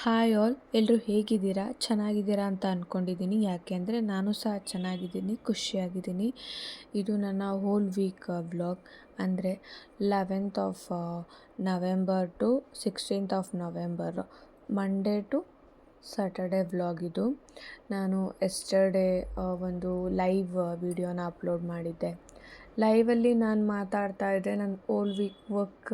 Hi all ಎಲ್ಲರೂ ಹೇಗಿದ್ದೀರಾ? ಚೆನ್ನಾಗಿದ್ದೀರಾ ಅಂತ ಅಂದ್ಕೊಂಡಿದ್ದೀನಿ ಯಾಕೆ ಅಂದರೆ ನಾನು ಸಹ ಚೆನ್ನಾಗಿದ್ದೀನಿ, ಖುಷಿಯಾಗಿದ್ದೀನಿ. ಇದು ನನ್ನ ಹೋಲ್ ವೀಕ್ ವ್ಲಾಗ್ ಅಂದರೆ eleventh of November to sixteenth of November Monday to Saturday vlog ಇದು. ನಾನು ಎಸ್ಟರ್ಡೇ ಒಂದು ಲೈವ್ ವಿಡಿಯೋನ ಅಪ್ಲೋಡ್ ಮಾಡಿದ್ದೆ. ಲೈವಲ್ಲಿ ನಾನು ಮಾತಾಡ್ತಾ ಇದ್ದೆ. ನನ್ನ ಓಲ್ ವೀಕ್ ವರ್ಕ್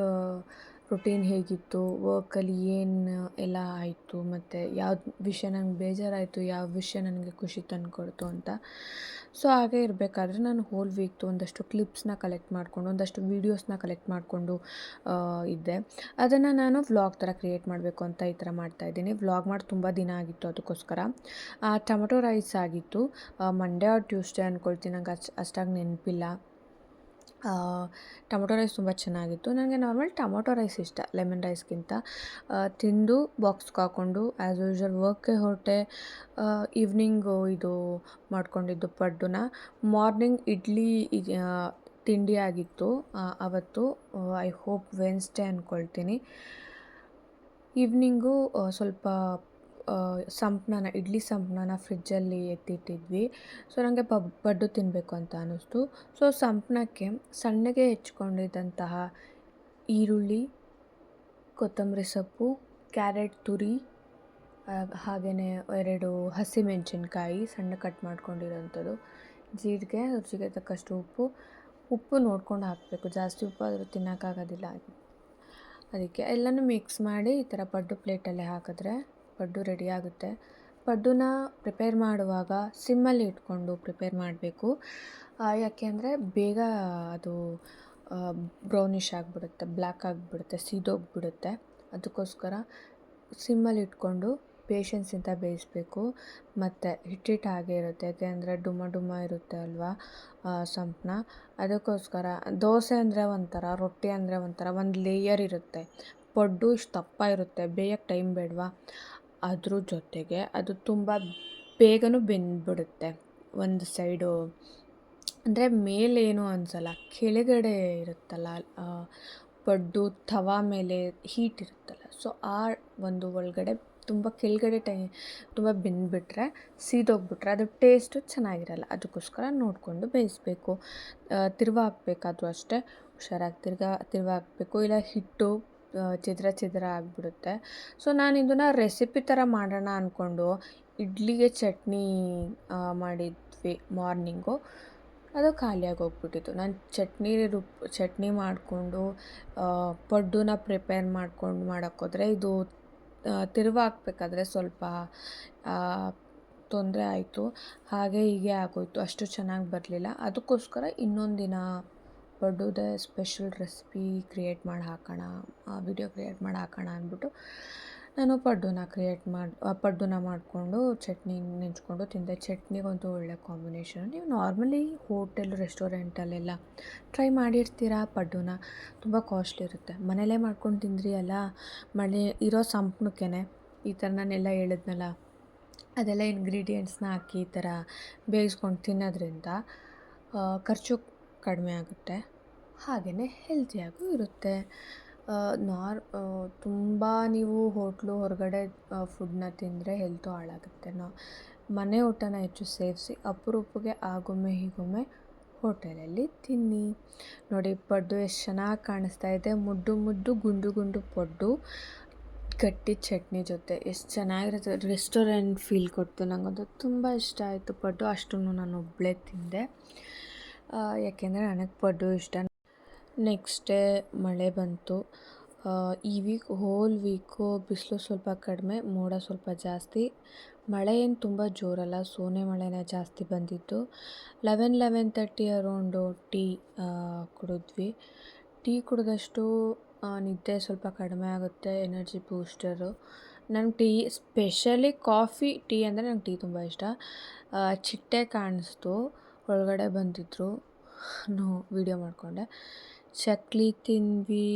ರೊಟೀನ್ ಹೇಗಿತ್ತು? ವರ್ಕಲ್ಲಿ ಏನು ಎಲ್ಲ ಆಯಿತು? ಮತ್ತು ಯಾವ ವಿಷಯ ನಂಗೆ ಬೇಜಾರಾಯಿತು, ಯಾವ ವಿಷಯ ನನಗೆ ಖುಷಿ ತಂದುಕೊಡ್ತು ಅಂತ. ಸೊ ಹಾಗೆ ಇರಬೇಕಾದ್ರೆ ನಾನು ಹೋಲ್ ವೀಕ್ದು ಒಂದಷ್ಟು ಕ್ಲಿಪ್ಸ್ನ ಕಲೆಕ್ಟ್ ಮಾಡಿಕೊಂಡು, ಒಂದಷ್ಟು ವೀಡಿಯೋಸ್ನ ಕಲೆಕ್ಟ್ ಮಾಡಿಕೊಂಡು ಇದ್ದೆ. ಅದನ್ನು ನಾನು ವ್ಲಾಗ್ ಥರ ಕ್ರಿಯೇಟ್ ಮಾಡಬೇಕು ಅಂತ ಈ ಥರ ಮಾಡ್ತಾಯಿದ್ದೀನಿ ವ್ಲಾಗ್ ಮಾಡಿ ತುಂಬ ದಿನ ಆಗಿತ್ತು ಅದಕ್ಕೋಸ್ಕರ. ಟೊಮೊಟೊ ರೈಸ್ ಆಗಿತ್ತು. ಮಂಡೇ ಆರ್ ಟ್ಯೂಸ್ಡೇ ಅಂದ್ಕೊಳ್ತೀನಿ ನಂಗೆ ಅಷ್ಟು, ಅಷ್ಟಾಗಿ ನೆನಪಿಲ್ಲ. ಟೊಮೊಟೊ ರೈಸ್ ತುಂಬ ಚೆನ್ನಾಗಿತ್ತು. ನನಗೆ ನಾರ್ಮಲ್ ಟೊಮೊಟೊ ರೈಸ್ ಇಷ್ಟ, ಲೆಮನ್ ರೈಸ್ಗಿಂತ. ತಿಂದು ಬಾಕ್ಸ್ಗೆ ಹಾಕ್ಕೊಂಡು ಆ್ಯಸ್ ಯೂಶ್ವಲ್ ವರ್ಕ್ಗೆ ಹೊರಟೆ ಈವ್ನಿಂಗು ಇದು ಮಾಡ್ಕೊಂಡಿದ್ದು ಪಡ್ಡುನ. ಮಾರ್ನಿಂಗ್ ಇಡ್ಲಿ ತಿಂಡಿ ಆಗಿತ್ತು. ಅವತ್ತು ಐ ಹೋಪ್ ವೆನ್ಸ್ಡೇ ಅಂದ್ಕೊಳ್ತೀನಿ ಈವ್ನಿಂಗು ಸ್ವಲ್ಪ ಸಂಪನ್ನ, ಇಡ್ಲಿ ಸಂಪ್ನನ ಫ್ರಿಜ್ಜಲ್ಲಿ ಎತ್ತಿಟ್ಟಿದ್ವಿ. ಸೊ ನನಗೆ ಪಬ್ ಪಡ್ಡು ತಿನ್ನಬೇಕು ಅಂತ ಅನ್ನಿಸ್ತು. ಸೊ ಸಂಪ್ನಕ್ಕೆ ಸಣ್ಣಗೆ ಹೆಚ್ಕೊಂಡಿದ್ದಂತಹ ಈರುಳ್ಳಿ, ಕೊತ್ತಂಬರಿ ಸೊಪ್ಪು, ಕ್ಯಾರೆಟ್ ತುರಿ ಹಾಗೆಯೇ ಎರಡು ಹಸಿಮೆಣಸಿನ್ಕಾಯಿ ಸಣ್ಣ ಕಟ್ ಮಾಡ್ಕೊಂಡಿರೋಂಥದ್ದು, ಜೀರಿಗೆ, ರುಚಿಗೆ ತಕ್ಕಷ್ಟು ಉಪ್ಪು ಉಪ್ಪು ನೋಡ್ಕೊಂಡು ಹಾಕಬೇಕು. ಜಾಸ್ತಿ ಉಪ್ಪು ಆದರೂ ತಿನ್ನೋಕ್ಕಾಗೋದಿಲ್ಲ ಅದಕ್ಕೆ ಎಲ್ಲನೂ ಮಿಕ್ಸ್ ಮಾಡಿ ಈ ಥರ ಪಡ್ಡು ಪ್ಲೇಟಲ್ಲೇ ಹಾಕಿದ್ರೆ ಪಡ್ಡು ರೆಡಿ ಆಗುತ್ತೆ. ಪಡ್ಡುನ ಪ್ರಿಪೇರ್ ಮಾಡುವಾಗ ಸಿಮ್ಮಲ್ಲಿ ಇಟ್ಕೊಂಡು ಪ್ರಿಪೇರ್ ಮಾಡಬೇಕು. ಯಾಕೆ ಅಂದರೆ ಬೇಗ ಅದು ಬ್ರೌನಿಷ್ ಆಗಿಬಿಡುತ್ತೆ ಬ್ಲ್ಯಾಕ್ ಆಗಿಬಿಡುತ್ತೆ, ಸೀದೋಗಿಬಿಡುತ್ತೆ. ಅದಕ್ಕೋಸ್ಕರ ಸಿಮ್ಮಲ್ಲಿ ಇಟ್ಕೊಂಡು ಪೇಷನ್ಸಿಂದ ಬೇಯಿಸಬೇಕು. ಮತ್ತು ಹಿಟ್ಟಿಟ್ಟು ಹಾಗೆ ಇರುತ್ತೆ. ಯಾಕೆಂದರೆ ಡುಮ ಡುಮ ಇರುತ್ತೆ ಅಲ್ವಾ ಸಂಪನ್ನ ಅದಕ್ಕೋಸ್ಕರ ದೋಸೆ ಅಂದರೆ ಒಂಥರ, ರೊಟ್ಟಿ ಅಂದರೆ ಒಂಥರ, ಒಂದು ಲೇಯರ್ ಇರುತ್ತೆ. ಪಡ್ಡು ಇಷ್ಟು ದಪ್ಪ ಇರುತ್ತೆ. ಬೇಯಕ್ಕೆ ಟೈಮ್ ಬೇಡವಾ? ಅದ್ರ ಜೊತೆಗೆ ಅದು ತುಂಬ ಬೇಗನೂ ಬೆಂದ್ಬಿಡುತ್ತೆ. ಒಂದು ಸೈಡು ಅಂದರೆ ಮೇಲೇನು ಅನಿಸಲ್ಲ, ಕೆಳಗಡೆ ಇರುತ್ತಲ್ಲ ಪಡ್ಡು ತವಾ ಮೇಲೆ ಹೀಟ್ ಇರುತ್ತಲ್ಲ, ಸೊ ಆ ಒಂದು ಒಳಗಡೆ ತುಂಬ ಕೆಳಗಡೆ ಟೈ, ತುಂಬ ಬೆಂದ್ಬಿಟ್ರೆ, ಸೀದೋಗ್ಬಿಟ್ರೆ ಅದು ಟೇಸ್ಟು ಚೆನ್ನಾಗಿರಲ್ಲ. ಅದಕ್ಕೋಸ್ಕರ ನೋಡಿಕೊಂಡು ಬೇಯಿಸ್ಬೇಕು. ತಿರ್ವಾ ಹಾಕ್ಬೇಕಾದ್ರೂ ಅಷ್ಟೇ, ಹುಷಾರಾಗಿ ತಿರ್ಗಾ ತಿರ್ವಾ ಹಾಕಬೇಕು ಇಲ್ಲ ಹಿಟ್ಟು ಚಿದ್ರ ಚಿದ್ರ ಆಗಿಬಿಡುತ್ತೆ. ಸೊ ನಾನು ಇದನ್ನು ರೆಸಿಪಿ ಥರ ಮಾಡೋಣ ಅಂದ್ಕೊಂಡು ಇಡ್ಲಿಗೆ ಚಟ್ನಿ ಮಾಡಿದ್ವಿ ಮಾರ್ನಿಂಗು ಅದು ಖಾಲಿಯಾಗಿ ಹೋಗ್ಬಿಟ್ಟಿತ್ತು ನಾನು ಚಟ್ನಿ ರುಬ್ ಚಟ್ನಿ ಮಾಡಿಕೊಂಡು ಪಡ್ಡುನ ಪ್ರಿಪೇರ್ ಮಾಡ್ಕೊಂಡು ಮಾಡೋಕ್ಕೋದ್ರೆ ಇದು ತಿರುವ ಹಾಕ್ಬೇಕಾದ್ರೆ ಸ್ವಲ್ಪ ತೊಂದರೆ ಆಯಿತು. ಹಾಗೆ ಹೀಗೆ ಆಗೋಯಿತು. ಅಷ್ಟು ಚೆನ್ನಾಗಿ ಬರಲಿಲ್ಲ. ಅದಕ್ಕೋಸ್ಕರ ಇನ್ನೊಂದು ದಿನ ಪಡ್ಡುದೇ ಸ್ಪೆಷಲ್ ರೆಸಿಪಿ ಕ್ರಿಯೇಟ್ ಮಾಡಿ ಹಾಕೋಣ ವಿಡಿಯೋ ಕ್ರಿಯೇಟ್ ಮಾಡಿ ಹಾಕೋಣ ಅಂದ್ಬಿಟ್ಟು ನಾನು ಪಡ್ಡುನ ಕ್ರಿಯೇಟ್ ಮಾಡಿ ಪಡ್ಡುನ ಮಾಡಿಕೊಂಡು ಚಟ್ನಿ ನೆಂಚ್ಕೊಂಡು ತಿಂದೆ. ಚಟ್ನಿಗಂತೂ ಒಳ್ಳೆ ಕಾಂಬಿನೇಷನ್ ನೀವು ನಾರ್ಮಲಿ ಹೋಟೆಲ್ ರೆಸ್ಟೋರೆಂಟಲ್ಲೆಲ್ಲ ಟ್ರೈ ಮಾಡಿರ್ತೀರಾ ಪಡ್ಡುನ? ತುಂಬ ಕಾಸ್ಟ್ಲಿ ಇರುತ್ತೆ. ಮನೇಲೇ ಮಾಡ್ಕೊಂಡು ತಿಂದ್ರಿ ಅಲ್ಲ ಮನೆ ಇರೋ ಸಂಪಣಕ್ಕೆ ಈ ಥರ ನಾನೆಲ್ಲ ಹೇಳಿದ್ನಲ್ಲ, ಅದೆಲ್ಲ ಇಂಗ್ರೀಡಿಯೆಂಟ್ಸ್ನ ಹಾಕಿ ಈ ಥರ ಬೇಯಿಸ್ಕೊಂಡು ತಿನ್ನೋದ್ರಿಂದ ಖರ್ಚು ಕಡಿಮೆ ಆಗುತ್ತೆ. ಹಾಗೆಯೇ ಹೆಲ್ತಿಯಾಗೂ ಇರುತ್ತೆ. ನಾರ್ ತುಂಬ ನೀವು ಹೋಟ್ಲು ಹೊರಗಡೆ ಫುಡ್ನ ತಿಂದರೆ ಹೆಲ್ತು ಹಾಳಾಗುತ್ತೆ. ನಾ, ಮನೆ ಊಟನ ಹೆಚ್ಚು ಸೇವಿಸಿ ಅಪರೂಪಕ್ಕೆ ಆಗೊಮ್ಮೆ ಹೀಗೊಮ್ಮೆ ಹೋಟೆಲಲ್ಲಿ ತಿನ್ನಿ. ನೋಡಿ, ಪಡ್ಡು ಎಷ್ಟು ಚೆನ್ನಾಗಿ ಕಾಣಿಸ್ತಾ ಇದೆ. ಮುದ್ದು ಮುದ್ದು ಗುಂಡು ಗುಂಡು ಪಡ್ಡು, ಗಟ್ಟಿ ಚಟ್ನಿ ಜೊತೆ. ಎಷ್ಟು ಚೆನ್ನಾಗಿರುತ್ತೆ. ರೆಸ್ಟೋರೆಂಟ್ ಫೀಲ್ ಕೊಡ್ತು ನನಗಂತೂ ತುಂಬ ಇಷ್ಟ ಆಯಿತು. ಪಡ್ಡು ಅಷ್ಟನ್ನು ನಾನು ಒಬ್ಬಳೇ ತಿಂದೆ ಯಾಕೆಂದರೆ ನನಗೆ ಪಡ್ಡು ಇಷ್ಟ. ನೆಕ್ಸ್ಟ್ ಡೇ ಮಳೆ ಬಂತು. ಈ ವೀಕ್, ಹೋಲ್ ವೀಕು ಬಿಸಿಲು ಸ್ವಲ್ಪ ಕಡಿಮೆ, ಮೋಡ ಸ್ವಲ್ಪ ಜಾಸ್ತಿ. ಮಳೆ ಏನು ತುಂಬ ಜೋರಲ್ಲ, ಸೋನೆ ಮಳೆನೇ ಜಾಸ್ತಿ ಬಂದಿತ್ತು. Eleven eleven thirty around tea ಕುಡಿದ್ವಿ. Tea ಕುಡಿದಷ್ಟು ನಿದ್ದೆ ಸ್ವಲ್ಪ ಕಡಿಮೆ ಆಗುತ್ತೆ, ಎನರ್ಜಿ ಬೂಸ್ಟರು. ನಂಗೆ ಟೀ, ಸ್ಪೆಷಲಿ ಕಾಫಿ, ಟೀ ಅಂದರೆ ನಂಗೆ ಟೀ ತುಂಬ ಇಷ್ಟ. ಚಿಟ್ಟೆ ಕಾಣಿಸ್ತು, ಒಳಗಡೆ ಬಂದಿದ್ದರು ನೋ, ವಿಡಿಯೋ ಮಾಡಿಕೊಂಡೆ. ಚಕ್ಲಿ ತಿಂದ್ವಿ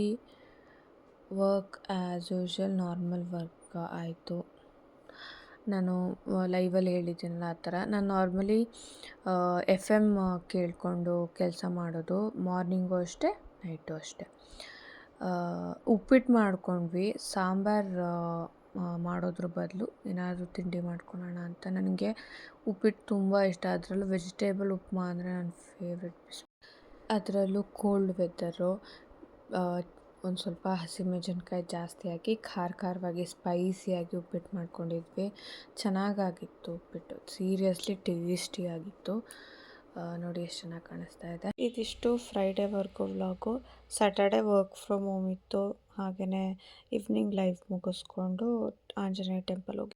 work as usual normal work ಆಯಿತು. ನಾನು ಲೈವಲ್ಲಿ ಹೇಳಿದ್ದೀನಲ್ಲ ಆ ಥರ. ನಾನು ನಾರ್ಮಲಿ ಎಫ್ ಎಂ ಕೇಳಿಕೊಂಡು ಕೆಲಸ ಮಾಡೋದು ಮಾರ್ನಿಂಗು ಅಷ್ಟೇ ನೈಟು ಅಷ್ಟೇ. ಉಪ್ಪಿಟ್ಟು ಮಾಡ್ಕೊಂಡ್ವಿ. ಸಾಂಬಾರು ಮಾಡೋದ್ರ ಬದಲು ಏನಾದರೂ ತಿಂಡಿ ಮಾಡ್ಕೊಳ್ಳೋಣ ಅಂತ. ನನಗೆ ಉಪ್ಪಿಟ್ಟು ತುಂಬ ಇಷ್ಟ. ಅದರಲ್ಲೂ ವೆಜಿಟೇಬಲ್ ಉಪ್ಮಾ ಅಂದರೆ ನನ್ನ ಫೇವ್ರೆಟ್ ಅದರಲ್ಲೂ ಕೋಲ್ಡ್ ವೆದರು ಒಂದು ಸ್ವಲ್ಪ ಹಸಿಮೆಣಸಿನ್ಕಾಯಿ ಜಾಸ್ತಿ ಹಾಕಿ ಖಾರ ಖಾರವಾಗಿ ಸ್ಪೈಸಿಯಾಗಿ ಉಪ್ಪಿಟ್ಟು ಮಾಡ್ಕೊಂಡಿದ್ವಿ. ಚೆನ್ನಾಗಾಗಿತ್ತು ಉಪ್ಪಿಟ್ಟು. ಸೀರಿಯಸ್ಲಿ ಟೇಸ್ಟಿಯಾಗಿತ್ತು ನೋಡಿ ಎಷ್ಟು ಚೆನ್ನಾಗಿ ಕಾಣಿಸ್ತಾ ಇದೆ. ಇದಿಷ್ಟು ಫ್ರೈಡೇವರೆಗೂ vlog Saturday work from home ಇತ್ತು. ಹಾಗೆಯೇ ಈವ್ನಿಂಗ್ ಲೈಫ್ ಮುಗಿಸ್ಕೊಂಡು ಆಂಜನೇಯ ಟೆಂಪಲ್ ಹೋಗಿ